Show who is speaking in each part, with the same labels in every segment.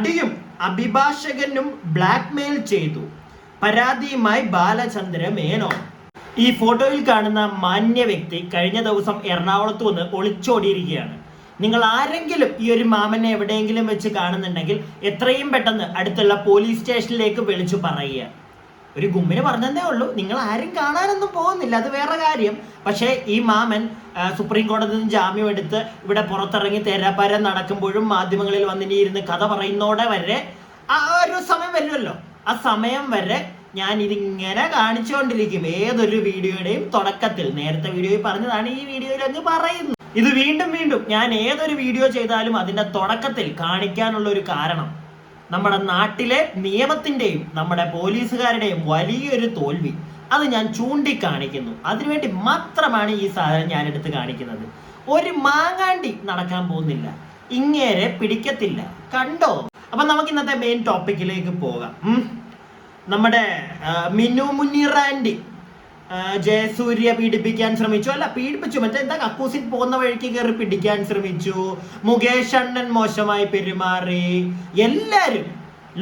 Speaker 1: നടിയും അഭിഭാഷകനും ബ്ലാക്ക്മെയിൽ ചെയ്തു. പരാതിയുമായി ബാലചന്ദ്ര മേനോൻ. ഈ ഫോട്ടോയിൽ കാണുന്ന മാന്യ വ്യക്തി കഴിഞ്ഞ ദിവസം എറണാകുളത്ത് വന്ന് ഒളിച്ചോടിയിരിക്കുകയാണ്. നിങ്ങൾ ആരെങ്കിലും ഈ ഒരു മാമനെ എവിടെയെങ്കിലും വെച്ച് കാണുന്നുണ്ടെങ്കിൽ എത്രയും പെട്ടെന്ന് അടുത്തുള്ള പോലീസ് സ്റ്റേഷനിലേക്ക് വിളിച്ചു പറയുക. ഒരു ഗുമ്മിന് പറഞ്ഞതേ ഉള്ളൂ. നിങ്ങൾ ആരും കാണാനൊന്നും പോകുന്നില്ല. അത് വേറെ കാര്യം. പക്ഷേ ഈ മാമൻ സുപ്രീം കോടതിയിൽ നിന്ന് ജാമ്യം എടുത്ത് ഇവിടെ പുറത്തിറങ്ങി തേരാപ്പാര നടക്കുമ്പോഴും മാധ്യമങ്ങളിൽ വന്നിനി കഥ പറയുന്നോടെ വരെ ആ ഒരു സമയം വരുമല്ലോ. ആ സമയം വരെ ഞാൻ ഇതിങ്ങനെ കാണിച്ചുകൊണ്ടിരിക്കും. ഏതൊരു വീഡിയോയുടെയും തുടക്കത്തിൽ. നേരത്തെ വീഡിയോയിൽ പറഞ്ഞതാണ് ഈ വീഡിയോയിൽ അങ്ങ് പറയുന്നു ഇത് വീണ്ടും വീണ്ടും ഞാൻ ഏതൊരു വീഡിയോ ചെയ്താലും അതിന്റെ തുടക്കത്തിൽ കാണിക്കാനുള്ള ഒരു കാരണം നമ്മുടെ നാട്ടിലെ നിയമത്തിന്റെയും നമ്മുടെ പോലീസുകാരുടെയും വലിയൊരു തോൽവി. അത് ഞാൻ ചൂണ്ടിക്കാണിക്കുന്നു. അതിനുവേണ്ടി മാത്രമാണ് ഈ സാധനം ഞാൻ എടുത്ത് കാണിക്കുന്നത്. ഒരു മാങ്ങാണ്ടി നടക്കാൻ പോകുന്നില്ല. ഇങ്ങേരെ പിടിക്കത്തില്ല. കണ്ടോ? അപ്പൊ നമുക്ക് ഇന്നത്തെ മെയിൻ ടോപ്പിക്കിലേക്ക് പോകാം. നമ്മുടെ മിനു മുനിറാൻഡി ജയസൂര്യ പീഡിപ്പിക്കാൻ ശ്രമിച്ചു. അല്ല പീഡിപ്പിച്ചു. മറ്റേ എന്താ കക്കൂസിൽ പോകുന്ന വഴിക്ക് കയറി പിടിക്കാൻ ശ്രമിച്ചു. മുകേഷ് അണ്ണൻ മോശമായി പെരുമാറി. എല്ലാരും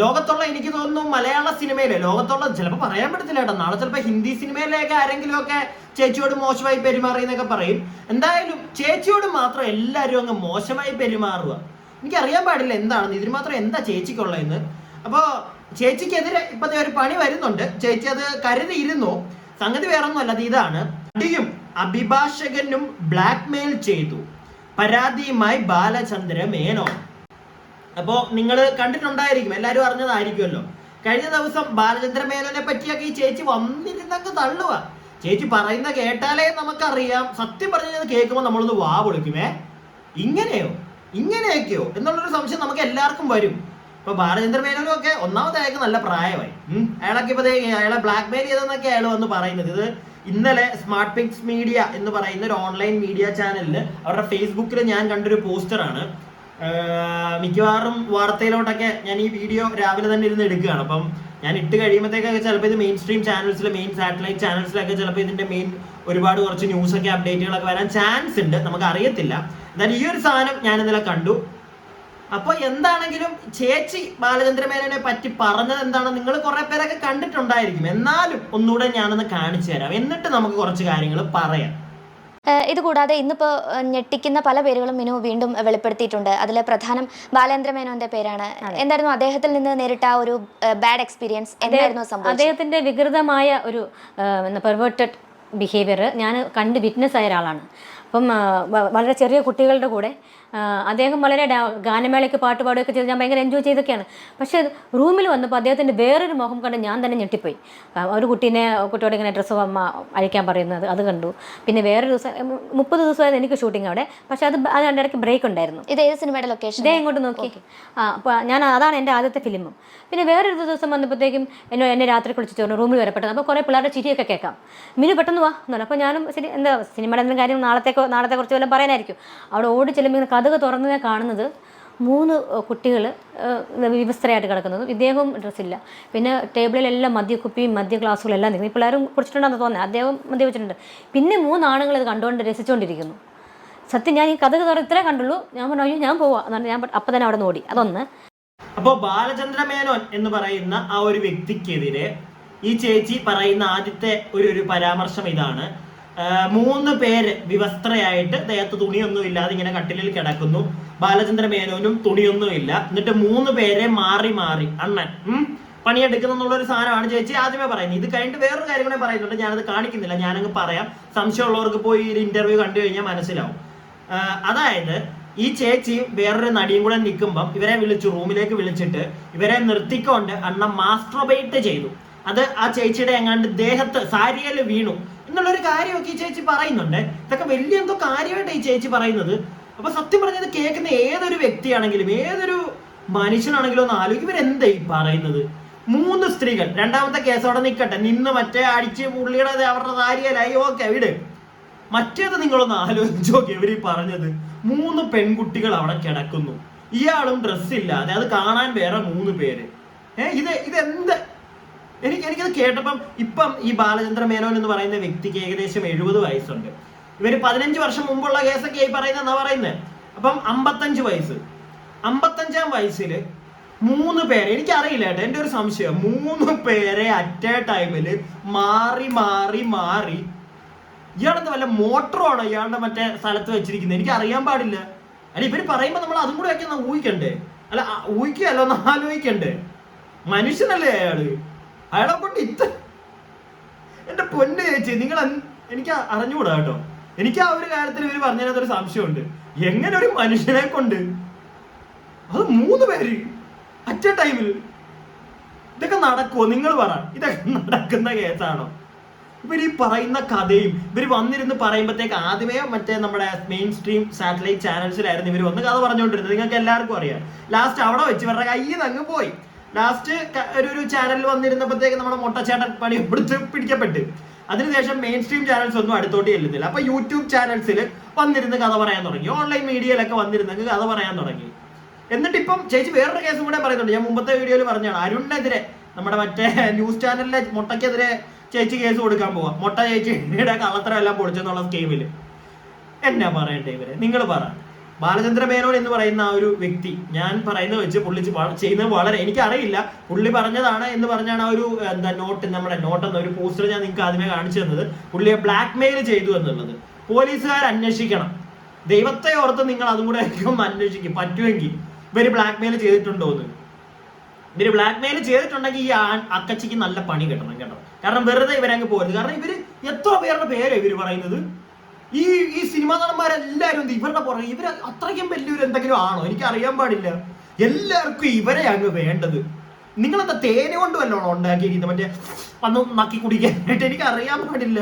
Speaker 1: ലോകത്തുള്ള എനിക്ക് തോന്നുന്നു മലയാള സിനിമയിലെ ലോകത്തുള്ള ചിലപ്പോൾ പറയാൻ പറ്റത്തില്ല കേട്ടോ. നാളെ ചിലപ്പോൾ ഹിന്ദി സിനിമയിലേക്ക് ആരെങ്കിലും ഒക്കെ ചേച്ചിയോട് മോശമായി പെരുമാറി എന്നൊക്കെ പറയും. എന്തായാലും ചേച്ചിയോട് മാത്രം എല്ലാരും അങ്ങ് മോശമായി പെരുമാറുക. എനിക്കറിയാൻ പാടില്ല എന്താണെന്ന് ഇതിന് മാത്രം എന്താ ചേച്ചിക്കുള്ളതെന്ന്. അപ്പോൾ ചേച്ചിക്കെതിരെ ഇപ്പൊ ഒരു പണി വരുന്നുണ്ട്. ചേച്ചി അത് കരുതിയിരുന്നു. സംഗതി വേറൊന്നുമല്ല അത് ഇതാണ്. നടിയും അഭിഭാഷകനും ബ്ലാക്ക്മെയിൽ ചെയ്തു. പരാതിയുമായി ബാലചന്ദ്ര മേനോൻ അപ്പോ നിങ്ങൾ കണ്ടിട്ടുണ്ടായിരിക്കും എല്ലാവരും അറിഞ്ഞതായിരിക്കുമല്ലോ. കഴിഞ്ഞ ദിവസം ബാലചന്ദ്ര മേനോനെ പറ്റിയൊക്കെ ഈ ചേച്ചി വന്നിരുന്നൊക്കെ തള്ളുക ചേച്ചി പറയുന്ന കേട്ടാലേ നമുക്കറിയാം. സത്യം പറഞ്ഞത് കേൾക്കുമ്പോൾ നമ്മളൊന്ന് വാ പൊളിക്കുമേ. ഇങ്ങനെയോ? ഇങ്ങനെയൊക്കെയോ? എന്നുള്ളൊരു സംശയം നമുക്ക് എല്ലാവർക്കും വരും. ഇപ്പൊ ബാലചന്ദ്ര മേനോനും ഒക്കെ ഒന്നാമത് അയാൾക്ക് നല്ല പ്രായമായി. അയാളൊക്കെ ഇപ്പൊ അയാളെ ബ്ലാക്ക് മെയിൽ ചെയ്തെന്നൊക്കെ അയാൾ വന്ന് പറയുന്നത്. ഇത് ഇന്നലെ സ്മാർട്ട് പിക്സ് മീഡിയ എന്ന് പറയുന്ന ഒരു ഓൺലൈൻ മീഡിയ ചാനലിൽ അവരുടെ ഫേസ്ബുക്കിൽ ഞാൻ കണ്ടൊരു പോസ്റ്ററാണ് മിക്കവാറും വാർത്തയിലോട്ടൊക്കെ ഞാൻ ഈ വീഡിയോ രാവിലെ തന്നെ ഇരുന്ന് എടുക്കുകയാണ്. അപ്പം ഞാൻ ഇട്ട് കഴിയുമ്പോഴത്തേക്കൊക്കെ ചിലപ്പോൾ ഇത് മെയിൻ സ്ട്രീം ചാനൽസിൽ മെയിൻ സാറ്റലൈറ്റ് ചാനൽസിലൊക്കെ ചിലപ്പോൾ ഇതിന്റെ മെയിൻ ഒരുപാട് കുറച്ച് ന്യൂസൊക്കെ അപ്ഡേറ്റുകളൊക്കെ വരാൻ ചാൻസ് ഉണ്ട്. നമുക്ക് അറിയത്തില്ല. എന്നാൽ ഈ ഒരു സാധനം ഞാൻ ഇന്നലെ കണ്ടു. അപ്പൊ എന്താണെങ്കിലും ചേച്ചി ബാലചന്ദ്രമേനോനെ പറ്റി പറഞ്ഞത് എന്താണ്? നിങ്ങൾ കുറെ പേരൊക്കെ കണ്ടിട്ടുണ്ടായിരിക്കും. എന്നാലും ഒന്നുകൂടെ ഞാനൊന്ന് കാണിച്ചു തരാം. എന്നിട്ട് നമുക്ക് കുറച്ച് കാര്യങ്ങൾ പറയാം.
Speaker 2: ഇതുകൂടാതെ ഇന്നിപ്പോൾ ഞെട്ടിക്കുന്ന പല പേരുകളും മിനു വീണ്ടും വെളിപ്പെടുത്തിയിട്ടുണ്ട്. അതിൽ പ്രധാനം ബാലേന്ദ്ര മേനോന്റെ പേരാണ് എന്തായിരുന്നു അദ്ദേഹത്തിൽ നിന്ന് നേരിട്ട ഒരു ബാഡ് എക്സ്പീരിയൻസ് എന്തായിരുന്നു സംഭവം
Speaker 3: അദ്ദേഹത്തിന്റെ വികൃതമായ ഒരു പെർവേർട്ടഡ് ബിഹേവിയർ ഞാൻ കണ്ട് വിറ്റ്നസ് ആയ ഒരാളാണ്. അപ്പം വളരെ ചെറിയ കുട്ടികളുടെ കൂടെ അദ്ദേഹം വളരെ ഗാനമേളയ്ക്ക് പാട്ട് പാടുകയൊക്കെ ചെയ്ത്. ഞാൻ ഭയങ്കര എൻജോയ് ചെയ്തൊക്കെയാണ്. പക്ഷേ റൂമിൽ വന്നപ്പോൾ അദ്ദേഹത്തിന്റെ വേറൊരു മുഖം കണ്ട് ഞാൻ തന്നെ ഞെട്ടിപ്പോയി. ഒരു കുട്ടീനെ കുട്ടിയോട് ഇങ്ങനെ ഡ്രസ്സ് അമ്മ അഴിക്കാൻ പറയുന്നത് അത് കണ്ടു. പിന്നെ വേറൊരു ദിവസം മുപ്പത് ദിവസമായിരുന്നു എനിക്ക് ഷൂട്ടിംഗ് അവിടെ. പക്ഷേ അത് അതിന്റെ ഇടയ്ക്ക് ബ്രേക്ക് ഉണ്ടായിരുന്നു.
Speaker 2: ഇത് ഏത് സിനിമയുടെ ലൊക്കേഷൻ
Speaker 3: ഇതേ ഇങ്ങോട്ട് നോക്കി. ആ അപ്പോൾ ഞാൻ അതാണ് എന്റെ ആദ്യത്തെ ഫിലിമും പിന്നെ വേറൊരു ദിവസം വന്നപ്പോഴത്തേക്കും എന്നെ എന്നെ രാത്രി കുളിച്ച് ചോറിന് റൂമിൽ വരെ പെട്ടെന്ന്. അപ്പോൾ കുറേ പിള്ളേരുടെ ചിരിയൊക്കെ കേൾക്കാം. മിനു പെട്ടെന്ന് വാ. എന്നാണ് അപ്പോൾ ഞാനും ശരി എന്താ സിനിമയുടെ എന്തെങ്കിലും കാര്യം നാളത്തേക്കോ നാളത്തെ കുറച്ച് വല്ലതും പറയാനായിരിക്കും. അവിടെ ഓടി ചെല്ലുമ്പോൾ കഥക് തുറന്ന് കാണുന്നത് മൂന്ന് കുട്ടികൾ വിവസ്ത്രയായിട്ട് കിടക്കുന്നതും. ഇദ്ദേഹവും ഡ്രസ്സില്ല പിന്നെ ടേബിളിലെല്ലാം മദ്യക്കുപ്പിയും മദ്യ ഗ്ലാസ്സുകളും എല്ലാം നിൽക്കുന്നു. ഈ പിള്ളേരും കുടിച്ചിട്ടുണ്ടെന്ന് തോന്നുന്നത് അദ്ദേഹം മദ്യ വെച്ചിട്ടുണ്ട് പിന്നെ മൂന്ന് ആണുങ്ങൾ ഇത് കണ്ടുകൊണ്ട് രസിച്ചുകൊണ്ടിരിക്കുന്നു. സത്യം ഞാൻ ഈ കഥ തുറ ഇത്രേ കണ്ടുള്ളൂ. ഞാൻ പറഞ്ഞു ഞാൻ പോവാ. എന്നാണ് ഞാൻ അപ്പം തന്നെ അവിടെ നിന്ന് ഓടി. അതൊന്ന്.
Speaker 1: അപ്പോ ബാലചന്ദ്ര മേനോൻ എന്ന് പറയുന്ന ആ ഒരു വ്യക്തിക്കെതിരെ ഈ ചേച്ചി പറയുന്ന ആദ്യത്തെ ഒരു ഒരു പരാമർശം ഇതാണ്. മൂന്ന് പേര് വിവസ്ത്രയായിട്ട് ദേഹത്ത് തുണിയൊന്നും ഇല്ലാതെ ഇങ്ങനെ കട്ടിലിൽ കിടക്കുന്നു. ബാലചന്ദ്ര മേനോനും തുണിയൊന്നും ഇല്ല. എന്നിട്ട് മൂന്ന് പേരെ മാറി മാറി. അണ്ണൻ പണിയെടുക്കുന്നു ഒരു സാധനമാണ് ചേച്ചി ആദ്യമേ പറയുന്നത്. ഇത് കഴിഞ്ഞിട്ട് വേറൊരു കാര്യം കൂടെ പറയുന്നുണ്ട്. ഞാനത് കാണിക്കുന്നില്ല. ഞാനങ്ങ് പറയാം. സംശയമുള്ളവർക്ക് പോയി ഈ ഇന്റർവ്യൂ കണ്ടു കഴിഞ്ഞാൽ മനസ്സിലാവും. അതായത് ഈ ചേച്ചിയും വേറൊരു നടിയും കൂടെ നിൽക്കുമ്പം ഇവരെ വിളിച്ചു റൂമിലേക്ക് വിളിച്ചിട്ട് ഇവരെ നിർത്തിക്കൊണ്ട് അണ്ണ മാസ്ട്രോബേറ്റ് ചെയ്തു. അത് ആ ചേച്ചിയുടെ എങ്ങാണ്ട് ദേഹത്ത് സാരിയിൽ വീണു. എന്നുള്ളൊരു കാര്യമൊക്കെ ഈ ചേച്ചി പറയുന്നുണ്ട്. ഇതൊക്കെ വലിയ എന്തോ കാര്യമായിട്ട് ഈ ചേച്ചി പറയുന്നത്. അപ്പൊ സത്യം പറഞ്ഞത് കേൾക്കുന്ന ഏതൊരു വ്യക്തിയാണെങ്കിലും ഏതൊരു മനുഷ്യനാണെങ്കിലും ഒന്ന് ആലോചിക്കും. ഇവരെന്താ ഈ പറയുന്നത്? മൂന്ന് സ്ത്രീകൾ. രണ്ടാമത്തെ കേസ് അവിടെ നിൽക്കട്ടെ നിന്ന് മറ്റേ അടിച്ച് പുള്ളിയുടെ അവരുടെ സാരിയലായി ഓക്കെ വിട്. മറ്റേത് നിങ്ങളൊന്ന് ആലോചിച്ച് നോക്കി ഇവർ ഈ പറഞ്ഞത്. മൂന്ന് പെൺകുട്ടികൾ അവിടെ കിടക്കുന്നു. ഇയാളും ഡ്രസ് അതായത് അത് കാണാൻ വേറെ മൂന്ന് പേര്. ഏഹ് ഇത് ഇതെന്ത് എനിക്ക് എനിക്കത് കേട്ടപ്പം ഇപ്പം ഈ ബാലചന്ദ്ര മേനോൻ എന്ന് പറയുന്ന വ്യക്തിക്ക് ഏകദേശം എഴുപത് വയസ്സുണ്ട്. ഇവർ പതിനഞ്ച് വർഷം മുമ്പുള്ള കേസൊക്കെ ഈ പറയുന്ന എന്നാ പറയുന്നത് അപ്പം അമ്പത്തഞ്ച് വയസ്സ്. അമ്പത്തഞ്ചാം വയസ്സിൽ മൂന്ന് പേരെ എനിക്കറിയില്ല കേട്ടോ എന്റെ ഒരു സംശയം. മൂന്ന് പേരെ അറ്റ് എ ടൈമിൽ മാറി മാറി മാറി ഇയാളെന്താ വല്ല മോട്ടറാണോ ഇയാളുടെ മറ്റേ സ്ഥലത്ത് വെച്ചിരിക്കുന്നത്? എനിക്ക് അറിയാൻ പാടില്ല. അല്ല ഇവർ പറയുമ്പോ നമ്മൾ അതും കൂടെ ഒക്കെ ഊഹിക്കണ്ടേ? അല്ല ഊഹിക്കുകയല്ല ഒന്ന് ആലോചിക്കണ്ടേ? മനുഷ്യനല്ലേ അയാൾ? അയാളെ കൊണ്ട് ഇത്ര എന്റെ പൊന്ന് ചേച്ചി നിങ്ങൾ എനിക്ക് അറിഞ്ഞുകൂടാ കേട്ടോ. എനിക്ക് ആ ഒരു കാര്യത്തിൽ ഇവർ പറഞ്ഞതിനകത്ത് ഒരു സംശയമുണ്ട്. എങ്ങനെ ഒരു മനുഷ്യനെ കൊണ്ട് അത് മൂന്ന് പേര് അറ്റ ടൈമിൽ ഇതൊക്കെ നടക്കുമോ നിങ്ങൾ പറ. ഇതൊക്കെ നടക്കുന്ന കേസാണോ? ഇവർ ഈ പറയുന്ന കഥയും ഇവർ വന്നിരുന്ന് പറയുമ്പോഴത്തേക്ക് ആദ്യമേ മറ്റേ നമ്മുടെ മെയിൻ സ്ട്രീം സാറ്റലൈറ്റ് ചാനൽസിലായിരുന്നു ഇവർ വന്ന് കഥ പറഞ്ഞുകൊണ്ടിരുന്നത് നിങ്ങൾക്ക് എല്ലാവർക്കും അറിയാം. ലാസ്റ്റ് അവിടെ വെച്ച് ഇവരുടെ കയ്യിൽ നിന്ന് അങ്ങ് പോയി. ലാസ്റ്റ് ഒരു ഒരു ചാനലിൽ വന്നിരുന്നപ്പോഴത്തേക്ക് നമ്മുടെ മുട്ടച്ചേട്ടൻ പണി എടുത്ത് പിടിക്കപ്പെട്ട്. അതിനുശേഷം മെയിൻ സ്ട്രീം ചാനൽസ് ഒന്നും അടുത്തോട്ട് ചെല്ലുന്നില്ല. അപ്പൊ യൂട്യൂബ് ചാനൽസിൽ വന്നിരുന്ന് കഥ പറയാൻ തുടങ്ങി. ഓൺലൈൻ മീഡിയയിലൊക്കെ വന്നിരുന്നെങ്കിൽ കഥ പറയാൻ തുടങ്ങി. എന്നിട്ട് ഇപ്പം ചേച്ചി വേറൊരു കേസും കൂടെ പറയുന്നുണ്ട്. ഞാൻ മുമ്പത്തെ വീഡിയോയിൽ പറഞ്ഞാണ് അരുണിനെതിരെ നമ്മുടെ മറ്റേ ന്യൂസ് ചാനലിലെ മുട്ടയ്ക്കെതിരെ ചേച്ചി കേസ് കൊടുക്കാൻ പോവാം. മുട്ട ചേച്ചി ചേച്ചിയുടെ കള്ളത്തരം എല്ലാം പൊളിച്ചെന്നുള്ള സ്കീമിൽ എന്നാ പറയട്ടെ ഇവർ? നിങ്ങൾ പറ. ബാലചന്ദ്ര മേനോൻ എന്ന് പറയുന്ന ആ ഒരു വ്യക്തി. ഞാൻ പറയുന്നത് വെച്ച് പുള്ളി ചെയ്യുന്നത് വളരെ എനിക്കറിയില്ല. പുള്ളി പറഞ്ഞതാണ് എന്ന് പറഞ്ഞാണ് ആ ഒരു എന്താ നോട്ട് നമ്മുടെ നോട്ട് എന്ന ഒരു പോസ്റ്റർ ഞാൻ നിങ്ങൾക്ക് ആദ്യമേ കാണിച്ചു തന്നത്. പുള്ളിയെ ബ്ലാക്ക് മെയിൽ ചെയ്തു എന്നുള്ളത്. പോലീസുകാർ അന്വേഷിക്കണം. ദൈവത്തെ ഓർത്ത് നിങ്ങൾ അതും കൂടെ ഒന്ന് അന്വേഷിക്കും. പറ്റുമെങ്കിൽ ഇവർ ബ്ലാക്ക് മെയിൽ ചെയ്തിട്ടുണ്ടോ എന്ന്. ഇവർ ബ്ലാക്ക് മെയിൽ ചെയ്തിട്ടുണ്ടെങ്കിൽ ഈ അക്കച്ചിക്ക് നല്ല പണി കിട്ടണം കേട്ടോ. കാരണം വെറുതെ ഇവരങ്ങ് പോരുത്. കാരണം ഇവർ എത്ര പേരുടെ പേരാണ് ഇവർ പറയുന്നത്. ഈ ഈ സിനിമാ നടന്മാരെല്ലാവരും എന്ത് ഇവരുടെ പുറകെ ഇവർ അത്രയ്ക്കും വലിയൊരു എന്തെങ്കിലും ആണോ? എനിക്ക് അറിയാൻ പാടില്ല. എല്ലാവർക്കും ഇവരെ അങ്ങ് വേണ്ടത്. നിങ്ങളെന്താ തേന കൊണ്ട് വല്ലോണം ഉണ്ടാക്കിയിരിക്കുന്നത്? മറ്റേ വന്ന് നക്കി കുടിക്കാനായിട്ട് എനിക്ക് അറിയാൻ പാടില്ല.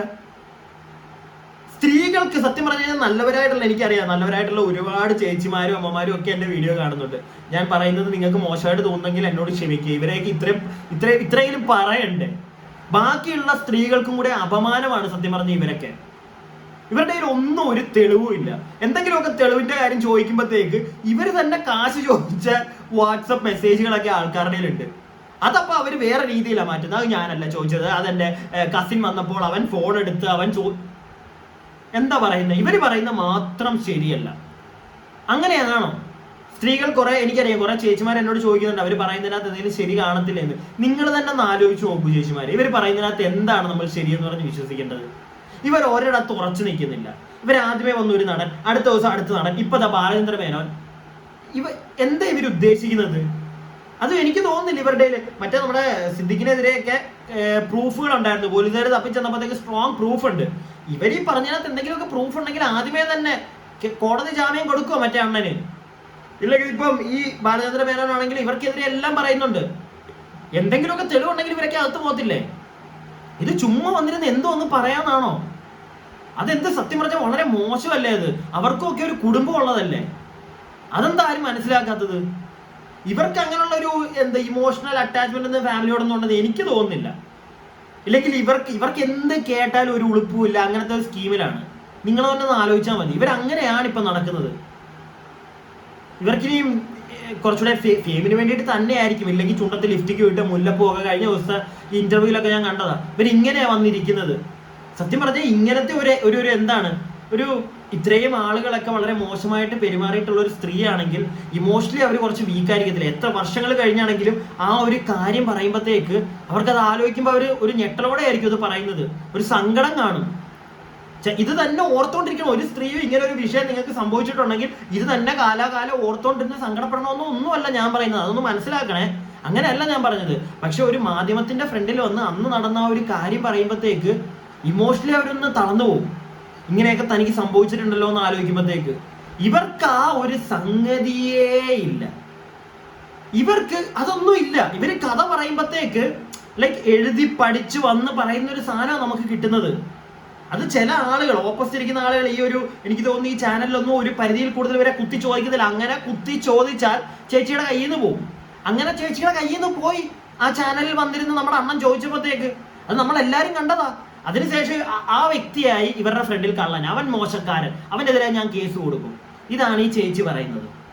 Speaker 1: സ്ത്രീകൾക്ക് സത്യം പറഞ്ഞു കഴിഞ്ഞാൽ നല്ലവരായിട്ടുള്ള എനിക്കറിയാം നല്ലവരായിട്ടുള്ള ഒരുപാട് ചേച്ചിമാരും അമ്മമാരും ഒക്കെ എന്റെ വീഡിയോ കാണുന്നുണ്ട്. ഞാൻ പറയുന്നത് നിങ്ങൾക്ക് മോശമായിട്ട് തോന്നുന്നെങ്കിൽ എന്നോട് ക്ഷമിക്കുക ഇവരെയൊക്കെ ഇത്രയും ഇത്ര ഇത്രയെങ്കിലും പറയണ്ടേ? ബാക്കിയുള്ള സ്ത്രീകൾക്കും കൂടെ അപമാനമാണ് സത്യം പറഞ്ഞ ഇവരൊക്കെ. ഇവരുടെ കയ്യിൽ ഒന്നും ഒരു തെളിവും ഇല്ല. എന്തെങ്കിലുമൊക്കെ തെളിവിന്റെ കാര്യം ചോദിക്കുമ്പോഴത്തേക്ക് ഇവർ തന്നെ കാശ് ചോദിച്ച വാട്സപ്പ് മെസ്സേജുകളൊക്കെ ആൾക്കാരുടെ ഉണ്ട് അതപ്പോ അവർ വേറെ രീതിയിലാണ് മാറ്റുന്നത്? അത് ഞാനല്ല ചോദിച്ചത്. അതെന്റെ കസിൻ വന്നപ്പോൾ അവൻ ഫോൺ എടുത്ത് അവൻ ചോ എന്താ പറയുന്നത് ഇവർ പറയുന്ന മാത്രം ശരിയല്ല. അങ്ങനെയാണോ? സ്ത്രീകൾ കുറെ എനിക്കറിയാം കുറെ ചേച്ചിമാർ എന്നോട് ചോദിക്കുന്നുണ്ട്. അവർ പറയുന്നതിനകത്ത് എന്തെങ്കിലും ശരി കാണത്തില്ല എന്ന് നിങ്ങൾ തന്നെ ഒന്ന് ആലോചിച്ച് നോക്കൂ ചേച്ചിമാർ ഇവർ പറയുന്നതിനകത്ത് എന്താണ് നമ്മൾ ശരിയെന്ന് പറഞ്ഞ് വിശ്വസിക്കേണ്ടത്? ഇവർ ഒരിടത്ത് ഉറച്ചു നിൽക്കുന്നില്ല. ഇവർ ആദ്യമേ വന്ന ഒരു നടൻ അടുത്ത ദിവസം അടുത്ത നടൻ. ഇപ്പതാ ബാലചന്ദ്ര മേനോൻ. ഇവ എന്താ ഇവർ ഉദ്ദേശിക്കുന്നത്? അത് എനിക്ക് തോന്നുന്നില്ല ഇവരുടെ മറ്റേ നമ്മുടെ സിദ്ദിഖിനെതിരെയൊക്കെ പ്രൂഫുകൾ ഉണ്ടായിരുന്നു. പോലീസുകാർ തപ്പിച്ചെന്നപ്പോഴത്തേക്ക് സ്ട്രോങ് പ്രൂഫ് ഉണ്ട്. ഇവർ ഈ പറഞ്ഞതിനകത്ത് എന്തെങ്കിലുമൊക്കെ പ്രൂഫ് ഉണ്ടെങ്കിൽ ആദ്യമേ തന്നെ കോടതി ജാമ്യം കൊടുക്കുമോ മറ്റേ അണ്ണന്? ഇല്ലെങ്കിൽ ഇപ്പം ഈ ബാലചന്ദ്ര മേനോനാണെങ്കിൽ ഇവർക്കെതിരെ എല്ലാം പറയുന്നുണ്ട്. എന്തെങ്കിലുമൊക്കെ തെളിവുണ്ടെങ്കിൽ ഇവരൊക്കെ അകത്ത് പോകത്തില്ലേ? ഇത് ചുമ്മാ വന്നിരുന്ന് എന്തോ ഒന്ന് പറയാന്നാണോ? അതെന്ത് സത്യം പറഞ്ഞാൽ വളരെ മോശമല്ലേ അത്? അവർക്കൊക്കെ ഒരു കുടുംബം ഉള്ളതല്ലേ അതെന്താ ആരും മനസ്സിലാക്കാത്തത്? ഇവർക്ക് അങ്ങനെയുള്ള ഒരു എന്താ ഇമോഷണൽ അറ്റാച്ച്മെന്റ് ഫാമിലിയോടൊന്നും ഉണ്ടെന്ന് എനിക്ക് തോന്നുന്നില്ല. ഇല്ലെങ്കിൽ ഇവർക്ക് ഇവർക്ക് എന്ത് കേട്ടാലും ഒരു ഉളുപ്പുമില്ല അങ്ങനത്തെ ഒരു സ്കീമിലാണ് നിങ്ങൾ തന്നെ ഒന്ന് ആലോചിച്ചാൽ മതി. ഇവർ അങ്ങനെയാണ് ഇപ്പൊ നടക്കുന്നത്. ഇവർക്കിനിയും കുറച്ചുകൂടെ ഫെയിമിന് വേണ്ടിയിട്ട് തന്നെയായിരിക്കും. ഇല്ലെങ്കിൽ ചുണ്ടത്തിൽ ലിഫ്റ്റിക്ക് വിട്ട് മുല്ലപ്പൂ ഒക്കെ കഴിഞ്ഞ ദിവസം ഇന്റർവ്യൂലൊക്കെ ഞാൻ കണ്ടതാ. ഇവർ ഇങ്ങനെയാണ് വന്നിരിക്കുന്നത്. സത്യം പറഞ്ഞാൽ ഇങ്ങനത്തെ ഒരു ഒരു ഒരു എന്താണ്? ഒരു ഇത്രയും ആളുകളൊക്കെ വളരെ മോശമായിട്ട് പെരുമാറിയിട്ടുള്ള ഒരു സ്ത്രീ ആണെങ്കിൽ ഇമോഷണലി അവർ കുറച്ച് വീക്കായിരിക്കത്തില്ല എത്ര വർഷങ്ങൾ കഴിഞ്ഞാണെങ്കിലും ആ ഒരു കാര്യം പറയുമ്പോഴത്തേക്ക് അവർക്കത് ആലോചിക്കുമ്പോൾ അവർ ഒരു ഞെട്ടലോടെ ആയിരിക്കും അത് പറയുന്നത്. ഒരു സങ്കടം കാണും. ഇത് തന്നെ ഓർത്തോണ്ടിരിക്കണം. ഒരു സ്ത്രീയോ ഇങ്ങനെ ഒരു വിഷയം നിങ്ങൾക്ക് സംഭവിച്ചിട്ടുണ്ടെങ്കിൽ ഇത് തന്നെ കാലാകാലം ഓർത്തോണ്ടിരുന്ന് സങ്കടപ്പെടണമെന്നോ ഒന്നുമല്ല ഞാൻ പറയുന്നത്. അതൊന്ന് മനസ്സിലാക്കണേ. അങ്ങനെയല്ല ഞാൻ പറഞ്ഞത്. പക്ഷെ ഒരു മാധ്യമത്തിന്റെ ഫ്രണ്ടിൽ വന്ന് അന്ന് നടന്ന ഒരു കാര്യം പറയുമ്പോഴത്തേക്ക് ഇമോഷണലി അവരൊന്ന് തളർന്നു പോകും ഇങ്ങനെയൊക്കെ തനിക്ക് സംഭവിച്ചിട്ടുണ്ടല്ലോ എന്ന് ആലോചിക്കുമ്പോഴത്തേക്ക് ഇവർക്ക് ആ ഒരു സംഗതിയേ ഇല്ല. ഇവർക്ക് അതൊന്നും ഇല്ല. ഇവർ കഥ പറയുമ്പോഴത്തേക്ക് ലൈക്ക് എഴുതി പഠിച്ചു വന്ന് പറയുന്ന ഒരു സാധനമാണ് നമുക്ക് കിട്ടുന്നത്. അത് ചില ആളുകൾ ഓപ്പോസിറ്റ് ഇരിക്കുന്ന ആളുകൾ ഈ ഒരു എനിക്ക് തോന്നുന്നു ഈ ചാനലിലൊന്നും ഒരു പരിധിയിൽ കൂടുതൽ വരെ കുത്തി ചോദിക്കുന്നില്ല അങ്ങനെ കുത്തി ചോദിച്ചാൽ ചേച്ചിയുടെ കയ്യിൽ നിന്ന് പോകും. അങ്ങനെ ചേച്ചിയുടെ കയ്യിൽ നിന്ന് പോയി ആ ചാനലിൽ വന്നിരുന്ന് നമ്മുടെ അണ്ണൻ ചോദിച്ചപ്പോഴത്തേക്ക് അത് നമ്മൾ എല്ലാവരും കണ്ടതാ. അതിനുശേഷം ആ- വ്യക്തിയായി ഇവരുടെ ഫ്രണ്ടിൽ കള്ളൻ അവൻ മോശക്കാരൻ. അവനെതിരെ ഞാൻ കേസ് കൊടുക്കും. ഇതാണ് ഈ ചേച്ചി പറയുന്നത്.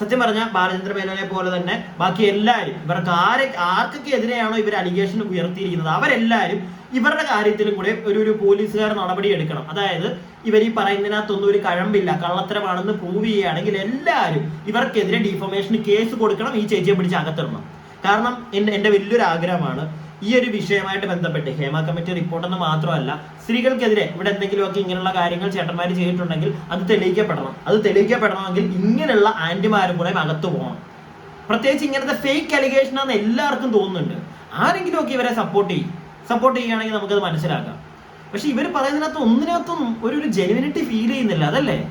Speaker 1: സത്യം പറഞ്ഞാൽ ബാലചന്ദ്ര മേനോനെ പോലെ തന്നെ ബാക്കി എല്ലാവരും ഇവർക്ക് ആരെ ആർക്കൊക്കെ എതിരെയാണോ ഇവർ അലിഗേഷൻ ഉയർത്തിയിരിക്കുന്നത്? അവരെല്ലാവരും ഇവരുടെ കാര്യത്തിലും കൂടെ ഒരു ഒരു പോലീസുകാർ നടപടി എടുക്കണം. അതായത് ഇവർ ഈ പറയുന്നതിനകത്തൊന്നും ഒരു കഴമ്പില്ല. കള്ളത്തരമാണെന്ന് പ്രൂവ് ചെയ്യുകയാണെങ്കിൽ എല്ലാവരും ഇവർക്കെതിരെ ഡിഫോമേഷന് കേസ് കൊടുക്കണം ഈ ചേച്ചിയെ പിടിച്ച് അകത്തിടണം. കാരണം എന്റെ എന്റെ വലിയൊരു ആഗ്രഹമാണ് ഈ ഒരു വിഷയമായിട്ട് ബന്ധപ്പെട്ട് ഹേമ കമ്മിറ്റി റിപ്പോർട്ട് എന്ന് മാത്രമല്ല സ്ത്രീകൾക്കെതിരെ ഇവിടെ എന്തെങ്കിലുമൊക്കെ ഇങ്ങനെയുള്ള കാര്യങ്ങൾ ചേട്ടന്മാർ ചെയ്തിട്ടുണ്ടെങ്കിൽ അത് തെളിയിക്കപ്പെടണം. അത് തെളിയിക്കപ്പെടണമെങ്കിൽ ഇങ്ങനെയുള്ള ആന്റിമാരും കൂടെ അകത്ത് പോകണം. പ്രത്യേകിച്ച് ഇങ്ങനത്തെ ഫേക്ക് അലിഗേഷൻ ആണെന്ന് എല്ലാവർക്കും തോന്നുന്നുണ്ട്. ആരെങ്കിലും ഒക്കെ ഇവരെ സപ്പോർട്ട് ചെയ്യും. സപ്പോർട്ട് ചെയ്യുകയാണെങ്കിൽ നമുക്കത് മനസ്സിലാക്കാം. പക്ഷെ ഇവർ പറയുന്നതിനകത്ത് ഒന്നിനകത്തും ഒരു ഒരു ജെനുവിനിറ്റി ഫീൽ ചെയ്യുന്നില്ല. അതല്ലേ?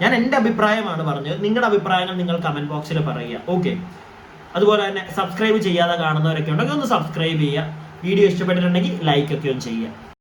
Speaker 1: ഞാൻ എന്റെ അഭിപ്രായമാണ് പറഞ്ഞത്. നിങ്ങളുടെ അഭിപ്രായങ്ങൾ നിങ്ങൾ കമന്റ് ബോക്സിൽ പറയുക. ഓക്കെ അതുപോലെ തന്നെ സബ്സ്ക്രൈബ് ചെയ്യാതെ കാണുന്നവരൊക്കെ ഉണ്ടെങ്കിൽ ഒന്ന് സബ്സ്ക്രൈബ് ചെയ്യുക. വീഡിയോ ഇഷ്ടപ്പെട്ടിട്ടുണ്ടെങ്കിൽ ലൈക്ക് ഒക്കെ ഒന്ന് ചെയ്യുക.